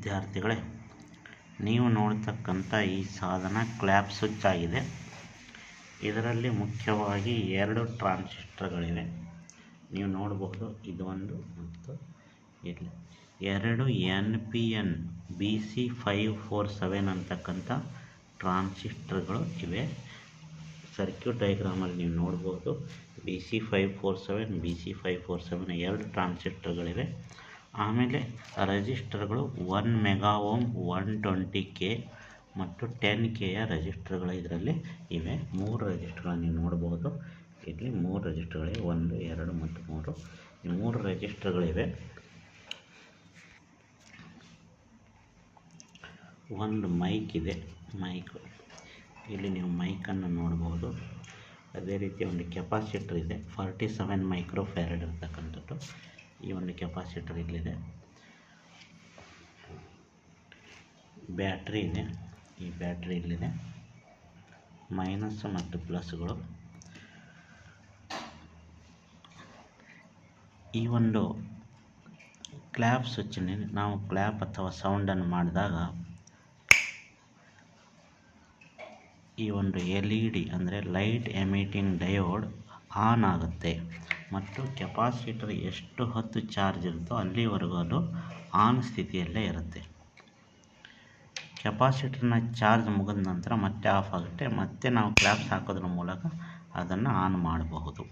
ವಿದ್ಯಾರ್ಥಿಗಳೇ, ನೀವು ನೋಡ್ತಕ್ಕಂಥ ಈ ಸಾಧನ ಕ್ಲ್ಯಾಪ್ ಸ್ವಿಚ್ ಆಗಿದೆ. ಇದರಲ್ಲಿ ಮುಖ್ಯವಾಗಿ ಎರಡು ಟ್ರಾನ್ಸಿಸ್ಟರ್ಗಳಿವೆ ನೀವು ನೋಡಬಹುದು ಇದು ಒಂದು ಮತ್ತು ಇಲ್ಲಿ. ಎರಡು N P N B C five four seven ಅಂತಕ್ಕಂಥ ಟ್ರಾನ್ಸಿಸ್ಟರ್ಗಳು ಇವೆ. ಸರ್ಕ್ಯೂಟ್ ಡೈಗ್ರಾಮಲ್ಲಿ ನೀವು ನೋಡ್ಬೋದು, B C five four seven, B C five four seven, ಎರಡು ಟ್ರಾನ್ಸಿಸ್ಟರ್ಗಳಿವೆ ಆಮೇಲೆ ರೆಜಿಸ್ಟರ್ಗಳು one mega ohm, one twenty K ಮತ್ತು ಟೆನ್ ಕೆಯ ರೆಜಿಸ್ಟರ್ಗಳು ಇದರಲ್ಲಿ ಇವೆ. ಮೂರು ರೆಜಿಸ್ಟರ್ಗಳನ್ನು ನೀವು ನೋಡ್ಬೋದು. ಇಲ್ಲಿ ಮೂರು ರೆಜಿಸ್ಟರ್ಗಳಿವೆ. ಒಂದು, ಎರಡು ಮತ್ತು ಮೂರು. ಈ ಮೂರು ರೆಜಿಸ್ಟರ್ಗಳಿವೆ. ಒಂದು ಮೈಕ್ ಇದೆ. ಮೈಕ್. ಇಲ್ಲಿ ನೀವು ಮೈಕನ್ನು ನೋಡಬಹುದು ಅದೇ ರೀತಿ ಒಂದು ಕೆಪಾಸಿಟರ್ ಇದೆ. ಫಾರ್ಟಿ ಸೆವೆನ್ ಮೈಕ್ರೋ ಫ್ಯಾರಡ್ ಇರ್ತಕ್ಕಂಥದ್ದು. ಈ ಒಂದು ಕೆಪಾಸಿಟರ್ ಇಲ್ಲಿದೆ. ಬ್ಯಾಟ್ರಿ ಇದೆ. ಈ ಬ್ಯಾಟ್ರಿ ಇಲ್ಲಿದೆ. ಮೈನಸ್ ಮತ್ತು ಪ್ಲಸ್ಗಳು. ಈ ಒಂದು ಕ್ಲ್ಯಾಪ್ ಸ್ವಿಚ್ನಲ್ಲಿ ನಾವು ಕ್ಲ್ಯಾಪ್ ಅಥವಾ ಸೌಂಡನ್ನು ಮಾಡಿದಾಗ ಈ ಒಂದು ಎಲ್ ಇ ಡಿ ಅಂದರೆ ಲೈಟ್ ಎಮಿಟಿಂಗ್ ಡಯೋಡ್ ಆನ್ ಆಗುತ್ತೆ. ಮತ್ತು ಕೆಪಾಸಿಟರ್ ಎಷ್ಟು ಹೊತ್ತು ಚಾರ್ಜ್ ಇರುತ್ತೋ ಅಲ್ಲಿವರೆಗೂ ಅದು ಆನ್ ಸ್ಥಿತಿಯಲ್ಲೇ ಇರುತ್ತೆ. ಕೆಪಾಸಿಟರ್ನ ಚಾರ್ಜ್ ಮುಗಿದ ನಂತರ ಮತ್ತೆ ಆಫ್ ಆಗುತ್ತೆ. ಮತ್ತೆ ನಾವು ಕ್ಲ್ಯಾಪ್ಸ್ ಹಾಕೋದ್ರ ಮೂಲಕ ಅದನ್ನು ಆನ್ ಮಾಡಬಹುದು.